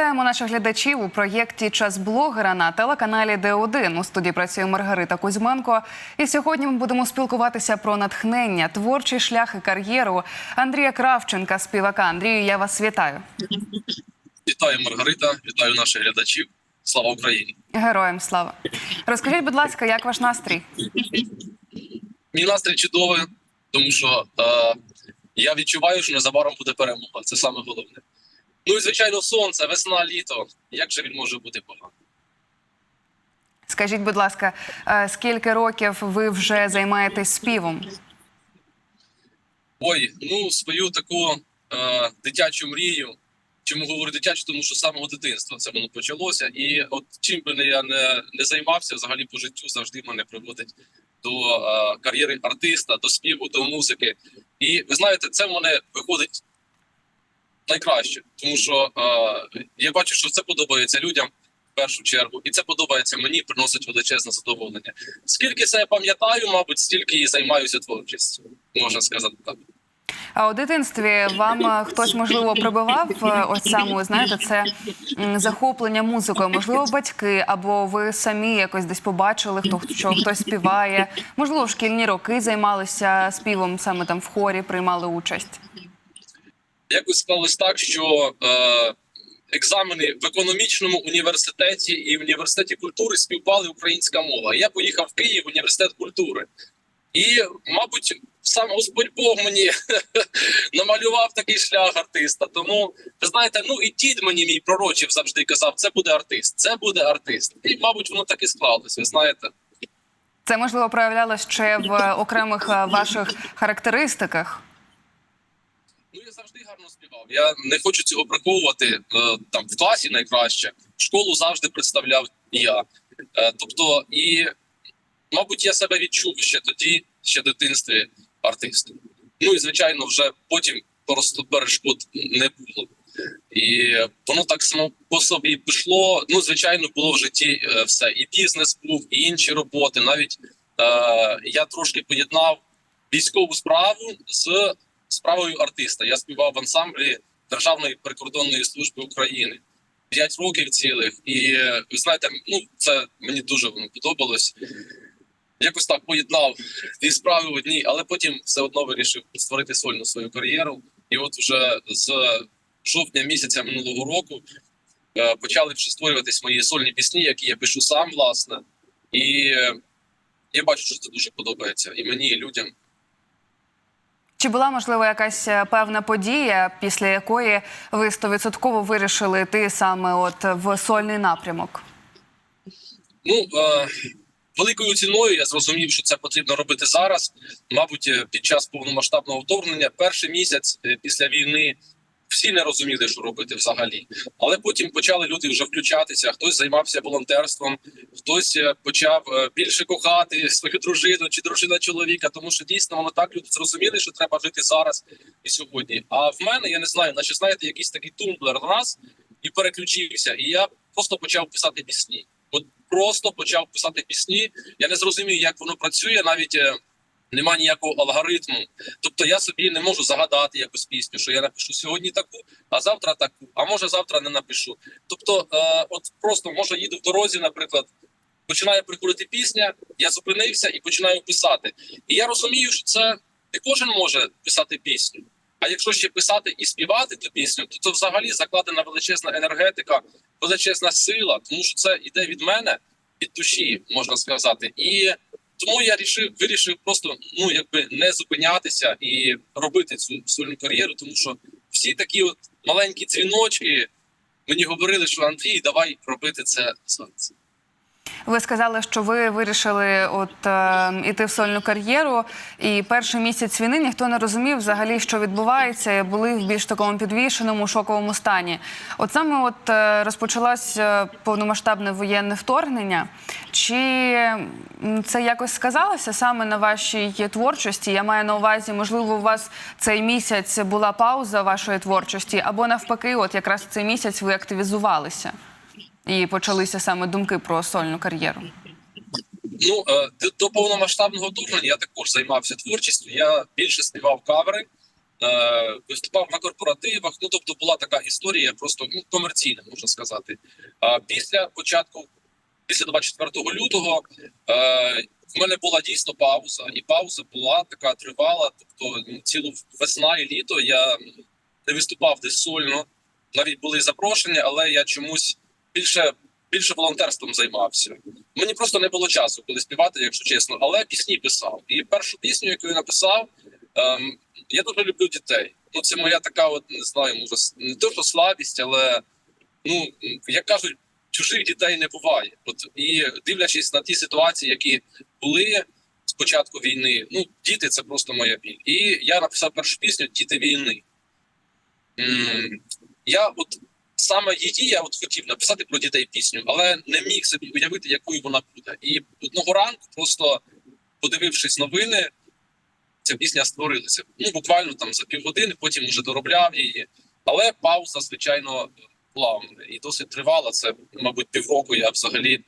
Вітаємо наших глядачів у проєкті Час блогера на телеканалі Д1. У студії працює Маргарита Кузьменко. І сьогодні ми будемо спілкуватися про натхнення, творчий шлях і кар'єру Андрія Кравченка, співака. Андрію, я вас вітаю. Вітаю, Маргарита, вітаю наших глядачів. Слава Україні! Героям слава. Розкажіть, будь ласка, як ваш настрій? Мій настрій чудовий, тому що е, я відчуваю, що незабаром буде перемога. Це саме головне. Ну і звичайно, сонце, весна, літо. Як же він може бути поганий? Скажіть, будь ласка, е, скільки років ви вже займаєтесь співом? Ой, ну свою таку е, дитячу мрію. Чому говорю дитячу? Тому що з самого дитинства це воно почалося. І от чим би я не, не займався, взагалі по життю завжди мене приводить до е, кар'єри артиста, до співу, до музики. І ви знаєте, це в мене виходить найкраще, тому що е, я бачу, що це подобається людям в першу чергу, і це подобається мені, приносить величезне задоволення. Скільки це пам'ятаю, мабуть, стільки і займаюся творчістю, можна сказати так. А у дитинстві вам е, хтось можливо прибивав е, ось саме, знаєте, це захоплення музикою? Можливо, батьки, або ви самі якось десь побачили, хто що хтось співає. Можливо, в шкільні роки займалися співом, саме там в хорі приймали участь. Якось склалось так, що е, екзамени в економічному університеті і в університеті культури співпали українська мова. Я поїхав в Київ в університет культури. І, мабуть, сам Господь Бог мені намалював такий шлях артиста. Тому ви знаєте, ну і дід мені мій пророчив завжди казав: це буде артист, це буде артист. І, мабуть, воно так і склалось. Ви знаєте. Це можливо проявлялось ще в окремих е, ваших характеристиках. Ну я завжди гарно співав. Я не хочу цього приховувати е, там в класі найкраще. Школу завжди представляв я. Е, тобто, і мабуть, я себе відчув ще тоді, ще в дитинстві артистом. Ну і звичайно, вже потім просто перешкод не було. І воно так само по собі пішло. Ну, звичайно, було в житті е, все. І бізнес був, і інші роботи. Навіть е, я трошки поєднав військову справу з справою артиста. Я співав в ансамблі Державної прикордонної служби України п'ять років цілих. І ви знаєте, ну це мені дуже воно подобалось. Якось так поєднав дві справи в одній, але потім все одно вирішив створити сольну свою кар'єру. І от вже з жовтня місяця минулого року е, почали вже створюватись мої сольні пісні, які я пишу сам, власне. І е, я бачу, що це дуже подобається і мені, і людям. Чи була можливо якась е, певна подія, після якої ви стовідсотково вирішили йти саме от в сольний напрямок? Ну е, великою ціною я зрозумів, що це потрібно робити зараз. Мабуть, е, під час повномасштабного вторгнення, перший місяць е, після війни. Всі не розуміли, що робити взагалі, але потім почали люди вже включатися. Хтось займався волонтерством, хтось е, почав е, більше кохати свою дружину чи дружина чоловіка, тому що дійсно воно так люди зрозуміли, що треба жити зараз і сьогодні. А в мене я не знаю, наче знаєте, якийсь такий тумблер раз і переключився. І я просто почав писати пісні. От просто почав писати пісні. Я не зрозумів, як воно працює, навіть. Нема ніякого алгоритму, тобто я собі не можу загадати якусь пісню, що я напишу сьогодні таку, а завтра таку, а може завтра не напишу. Тобто, е, от просто може їду в дорозі, наприклад, починає приходити пісня, я зупинився і починаю писати. І я розумію, що це не кожен може писати пісню. А якщо ще писати і співати ту пісню, то це взагалі закладена величезна енергетика, величезна сила, тому що це йде від мене, від душі, можна сказати. І тому я рішив, вирішив просто ну якби не зупинятися і робити цю сольну кар'єру, тому що всі такі от маленькі дзвіночки мені говорили, що Андрій, давай робити це зараз. Ви сказали, що ви вирішили от е, іти в сольну кар'єру, і перший місяць війни ніхто не розумів взагалі, що відбувається, були в більш такому підвішеному шоковому стані. От саме от е, розпочалось е, повномасштабне воєнне вторгнення. Чи це якось сказалося саме на вашій творчості? Я маю на увазі, можливо, у вас цей місяць була пауза вашої творчості, або навпаки, от якраз цей місяць ви активізувалися і почалися саме думки про сольну кар'єру. Ну е, до, повномасштабного вторгнення я також займався творчістю. Я більше співав кавери, е, виступав на корпоративах. Ну тобто була така історія, просто ну, комерційна, можна сказати. А після початку, після 24 лютого, е, в мене була дійсно пауза, і пауза була така тривала. Тобто ну, цілу весна і літо я не виступав десь сольно. Навіть були запрошення, але я чомусь більше більше волонтерством займався. Мені просто не було часу, коли співати, якщо чесно. Але пісні писав. І першу пісню, яку я написав, ем, я дуже люблю дітей. Ну, це моя така, от не знаю, може не то, що слабість, але ну як кажуть, чужих дітей не буває. От і дивлячись на ті ситуації, які були з початку війни, ну діти це просто моя біль. І я написав першу пісню Діти війни. М, Я от саме її я от хотів написати про дітей пісню, але не міг собі уявити, якою вона буде. І одного ранку, просто подивившись новини, ця пісня створилася. Ну буквально там за півгодини, потім уже доробляв її. Але пауза, звичайно, була і досить тривала. Це, мабуть, півроку. Я взагалі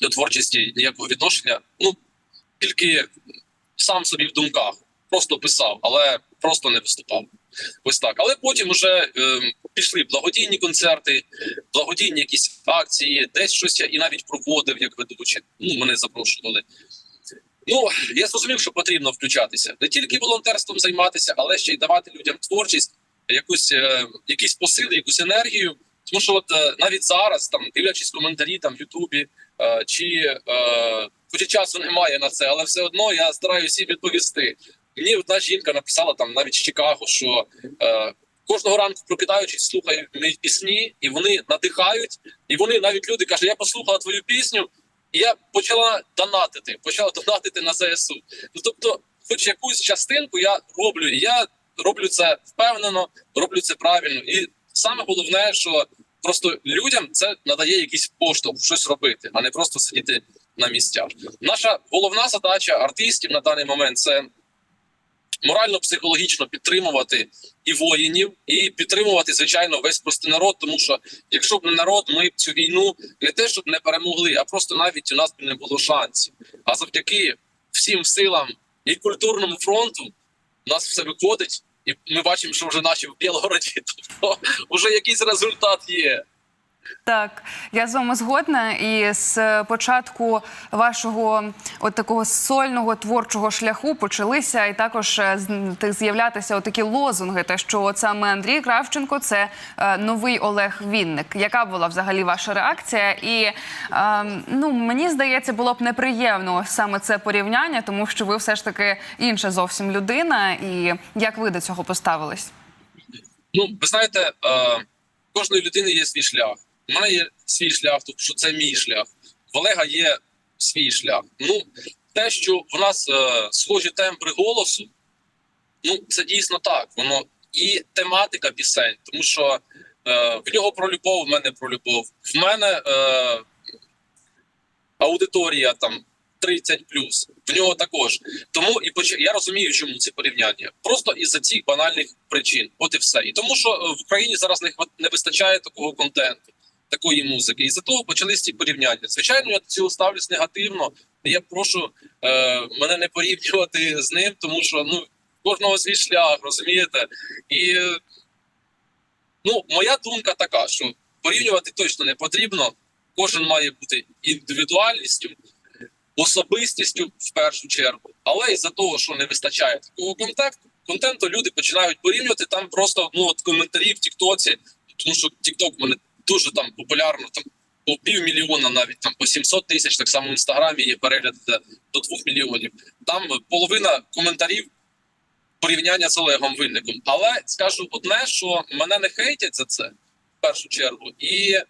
до творчості ніякого відношення. Ну тільки сам собі в думках просто писав, але просто не виступав. Ось так. Але потім вже е, пішли благодійні концерти, благодійні якісь акції, десь щось я і навіть проводив як ведучий. Ну, мене запрошували. Ну, я зрозумів, що потрібно включатися. Не тільки волонтерством займатися, але ще й давати людям творчість, якусь, е, якісь посили, якусь енергію. Тому що от е, навіть зараз, там, дивлячись коментарі там в Ютубі, е, чи е, хоч часу немає на це, але все одно я стараюся всім відповісти. Мені одна жінка написала там навіть з Чикаго, що е, кожного ранку прокидаючись, слухаю мої пісні, і вони надихають. І вони навіть люди кажуть, я послухала твою пісню, і я почала донатити, почала донатити на ЗСУ. Ну тобто, хоч якусь частинку я роблю, і я роблю це впевнено, роблю це правильно. І саме головне, що просто людям це надає якийсь поштовх щось робити, а не просто сидіти на місцях. Наша головна задача артистів на даний момент це морально-психологічно підтримувати і воїнів, і підтримувати, звичайно, весь простий народ. Тому що якщо б не народ, ми б цю війну не те, щоб не перемогли, а просто навіть у нас б не було шансів. А завдяки всім силам і культурному фронту у нас все виходить, і ми бачимо, що вже наші в Білгороді, тобто вже якийсь результат є. Так, я з вами згодна. І з початку вашого от такого сольного творчого шляху почалися і також е, з'являтися отакі лозунги. Те, що от саме Андрій Кравченко це е, новий Олег Вінник. Яка була взагалі ваша реакція? І е, ну мені здається, було б неприємно саме це порівняння, тому що ви все ж таки інша зовсім людина. І як ви до цього поставились? Ну, ви знаєте, е, кожної людини є свій шлях. У мене є свій шлях, тому що це мій шлях. В Олега є свій шлях. Ну, те, що в нас е, схожі тембри голосу, ну це дійсно так. Воно і тематика пісень, тому що е, в нього про любов, в мене про любов. В мене е, аудиторія там 30 в нього також. Тому і поч... я розумію, чому це порівняння. Просто із-за цих банальних причин. От і все. І тому, що е, в Україні зараз не хват... не вистачає такого контенту, такої музики. І за того почались ці порівняння. Звичайно, я до цього ставлюсь негативно. Я прошу е, мене не порівнювати з ним, тому що ну кожного свій шлях, розумієте? І ну, моя думка така, що порівнювати точно не потрібно. Кожен має бути індивідуальністю, особистістю в першу чергу. Але із-за того, що не вистачає такого контакту, контенту, люди починають порівнювати там просто ну от коментарі в Тіктоці, тому що Тікток мене дуже там популярно, там по півмільйона, навіть там по 700 тисяч, так само в інстаграмі є перегляд до, 2 мільйонів. Там половина коментарів порівняння з Олегом Винником. Але скажу одне, що мене не хейтять за це в першу чергу, і е,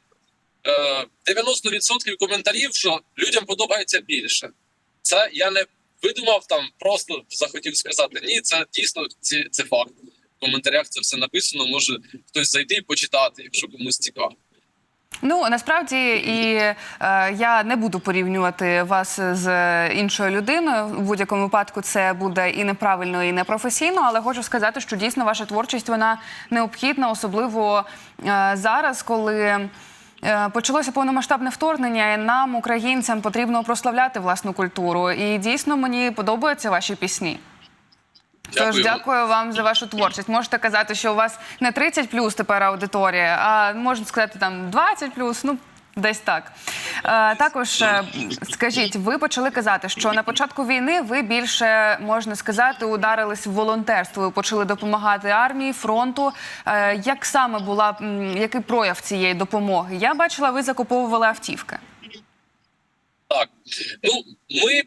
90% коментарів, що людям подобається більше. Це я не видумав там, просто захотів сказати. Ні, це дійсно ці, це факт. В коментарях це все написано. Може хтось зайти і почитати, якщо комусь цікаво. Ну насправді і е, я не буду порівнювати вас з іншою людиною. В будь-якому випадку це буде і неправильно, і непрофесійно. Але хочу сказати, що дійсно ваша творчість вона необхідна, особливо е, зараз, коли. е, Почалося повномасштабне вторгнення, і нам, українцям, потрібно прославляти власну культуру. І дійсно мені подобаються ваші пісні. Тож дякую вам за вашу творчість. Можете казати, що у вас не 30 плюс тепер аудиторія, а можна сказати там 20 плюс. Ну. Десь так. Е, також е, скажіть, ви почали казати, що на початку війни ви більше можна сказати ударились в волонтерство. Ви почали допомагати армії, фронту. Е, як саме була який прояв цієї допомоги? Я бачила, ви закуповували автівки. Так, ну ми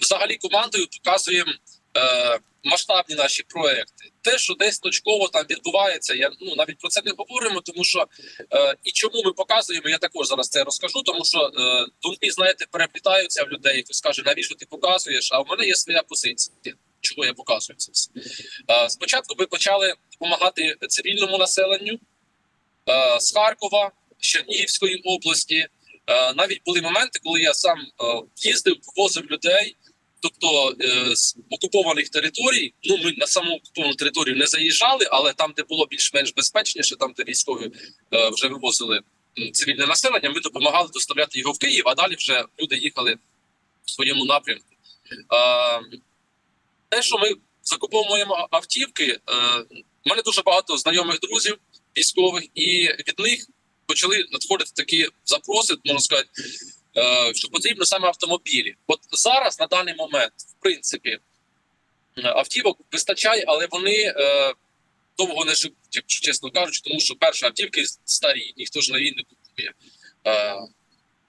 взагалі командою показуємо е, масштабні наші проекти. Те, що десь точково там відбувається, я ну навіть про це не говоримо, тому що е, і чому ми показуємо, я також зараз це розкажу, тому що е, думки, знаєте, переплітаються в людей. Хтось каже, навіщо ти показуєш? А в мене є своя позиція. Чого я показую це все? Е, спочатку ми почали допомагати цивільному населенню е, з Харкова, з Чернігівської області. Е, навіть були моменти, коли я сам е, їздив, возив людей, тобто е, з окупованих територій. Ну ми на саму окуповану територію не заїжджали, але там, де було більш-менш безпечніше, там де військові е, вже вивозили цивільне населення, ми допомагали доставляти його в Київ, а далі вже люди їхали в своєму напрямку. Е, те, що ми закуповуємо автівки, в мене дуже багато знайомих друзів військових, і від них почали надходити такі запроси, можна сказати, що потрібно саме автомобілі. От зараз, на даний момент, в принципі, е, автівок вистачає, але вони е, довго не живуть, чесно кажучи, тому що перші автівки старі, ніхто ж нові не купує. Е,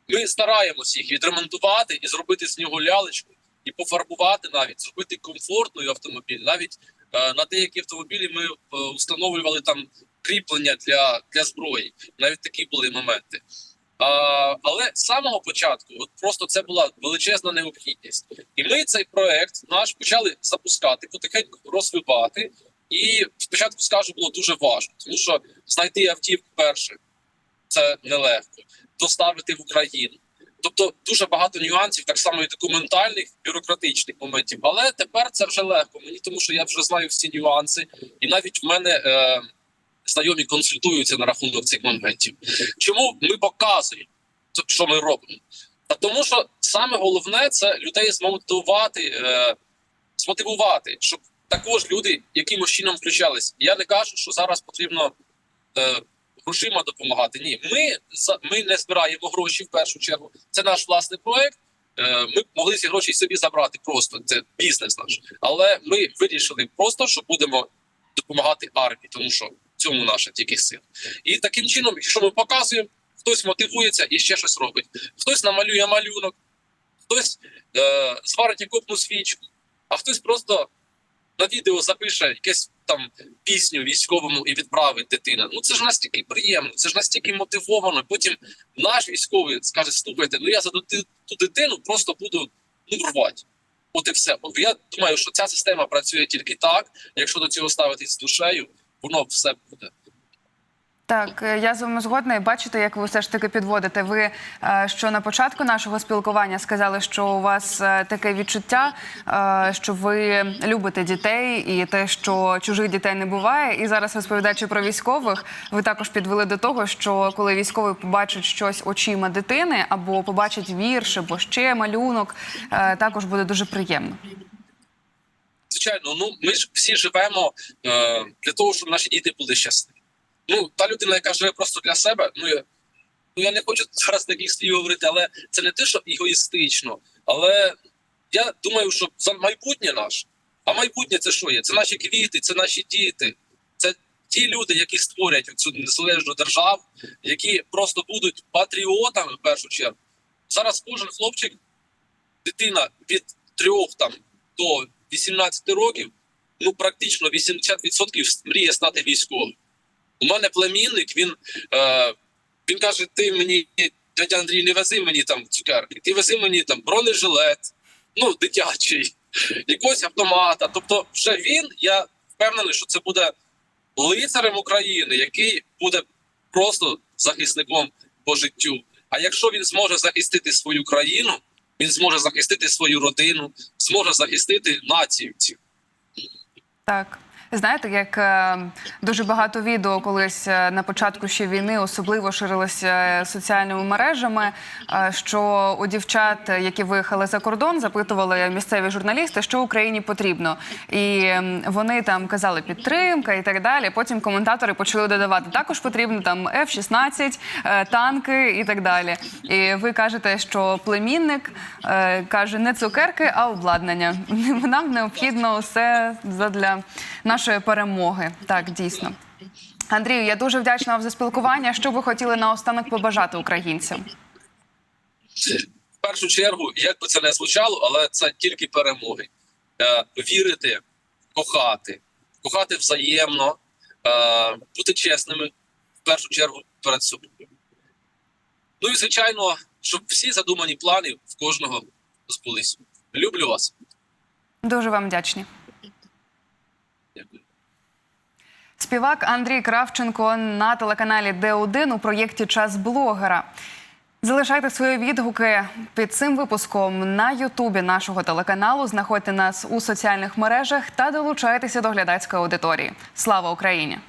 ми стараємося їх відремонтувати і зробити з нього лялечку, і пофарбувати навіть, зробити комфортною автомобіль. Навіть е, на деякі автомобілі ми е, встановлювали там кріплення для, для зброї. Навіть такі були моменти. А, але з самого початку, от просто це була величезна необхідність, і ми цей проект наш почали запускати, потихеньку розвивати. І спочатку скажу, було дуже важко, тому що знайти автівку перше це нелегко, доставити в Україну. Тобто дуже багато нюансів, так само і документальних, бюрократичних моментів. Але тепер це вже легко мені, тому що я вже знаю всі нюанси, і навіть в мене е, знайомі консультуються на рахунок цих моментів. Чому ми показуємо, що ми робимо? Та тому, що саме головне це людей змотивувати, е, змотивувати, щоб також люди якимось чином включались. Я не кажу, що зараз потрібно е, грошима допомагати. Ні, ми ми не збираємо гроші в першу чергу. Це наш власний проект. Е, Ми могли ці гроші собі забрати просто. Це бізнес наш. Але ми вирішили просто, що будемо допомагати армії, тому що цьому наша тільки сила. І таким чином, якщо ми показуємо, хтось мотивується і ще щось робить. Хтось намалює малюнок, хтось е, зварить окопну свічку, а хтось просто на відео запише якесь там пісню військовому і відправить дитина. Ну це ж настільки приємно, це ж настільки мотивовано. Потім наш військовий скаже: слухайте, ну я за ту дитину просто буду ну, рвати. От і все. Я думаю, що ця система працює тільки так. Якщо до цього ставитись з душею, воно все буде. Так, е, я з вами згодна і бачите, як ви все ж таки підводите. Ви е, що на початку нашого спілкування сказали, що у вас е, таке відчуття, що ви любите дітей і те, що чужих дітей не буває. І зараз розповідаючи про військових, ви також підвели до того, що коли військовий побачить щось очима дитини або побачить вірш, або ще малюнок, також буде дуже приємно. Звичайно, ну ми ж всі живемо е, для того, щоб наші діти були щасливі. Ну, та людина, яка живе просто для себе, ну я, ну я не хочу зараз таких слів говорити, але це не те, що егоїстично. Але я думаю, що за майбутнє наше, а майбутнє це що є? Це наші квіти, це наші діти, це ті люди, які створять цю незалежну державу, які просто будуть патріотами в першу чергу. Зараз кожен хлопчик, дитина від трьох там до 18 років, ну практично 80% мріє стати військовим. У мене племінник, він, е, він каже: ти мені, дядя Андрій, не вези мені там цукерки, ти вези мені там бронежилет, ну, дитячий, якогось автомата. Тобто, вже він, я впевнений, що це буде лицарем України, який буде просто захисником по життю. А якщо він зможе захистити свою країну, він зможе захистити свою родину, зможе захистити націю. Так. Знаєте, як е, дуже багато відео колись е, на початку ще війни особливо ширилося е, соціальними мережами, що у дівчат, які виїхали за кордон, запитували місцеві журналісти, що Україні потрібно, і вони там казали підтримка і так далі. Потім коментатори почали додавати також потрібно там F-16, е, танки і так далі. І ви кажете, що племінник каже не цукерки, а обладнання. Нам необхідно все для нашої перемоги. Так, дійсно. Андрію, я дуже вдячна вам за спілкування. Що ви хотіли наостанок побажати українцям? В першу чергу, як би це не звучало, але це тільки перемоги. Е, вірити, кохати, кохати взаємно, е, бути чесними в першу чергу перед собою. Ну і звичайно, щоб всі задумані плани в кожного збулись. Люблю вас. Дуже вам вдячні. Дякую. Співак Андрій Кравченко на телеканалі Д1 у проєкті Час блогера. Залишайте свої відгуки під цим випуском на Ютубі нашого телеканалу. Знаходьте нас у соціальних мережах та долучайтеся до глядацької аудиторії. Слава Україні!